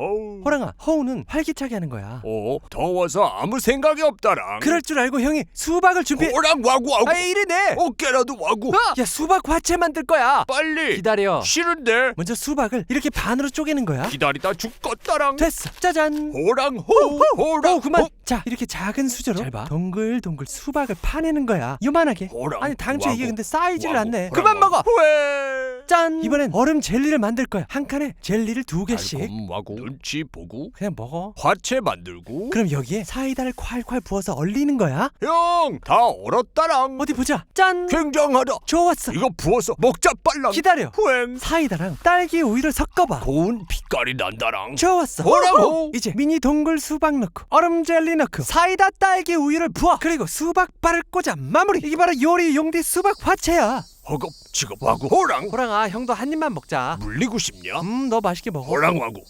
호우. 호랑아 허우는 활기차게 하는 거야 어, 더워서 아무 생각이 없다랑. 그럴 줄 알고 형이 수박을 준비해 호랑 와구 와구. 아 이래네 어깨라도 와구. 야 수박 화채 만들 거야 빨리. 기다려 싫은데. 먼저 수박을 이렇게 반으로 쪼개는 거야 기다리다 죽겠다랑. 됐어 짜잔 호랑 호 호랑 어 그만 호. 자 이렇게 작은 수저로 잘 봐 동글동글 수박을 파내는 거야 요만하게 호랑. 아니 당초에 이게 와구. 근데 사이즈를. 안내 호랑 그만 먹어. 왜? 짠 이번엔 얼음 젤리를 만들 거야 한 칸에 젤리를 두 개씩 달콤 와구. 눈치 보고. 그냥 먹어 화채 만들고. 그럼 여기에 사이다를 콸콸 부어서 얼리는 거야 형, 다 얼었다랑. 어디 보자 짠 굉장하다. 좋았어 이거 부어서 먹자 빨랑. 기다려 후행. 사이다랑 딸기 우유를 섞어봐 고운 빛깔이 난다랑. 좋았어 호랑호. 이제 미니 동글 수박 넣고 얼음 젤리 넣고 사이다 딸기 우유를 부어 그리고 수박바를 꽂아 마무리 이게 바로 요리 용디 수박 화채야 허겁 지겁 와구 호랑. 호랑아 형도 한 입만 먹자 물리고 싶냐? 음 너 맛있게 먹어 호랑 와구.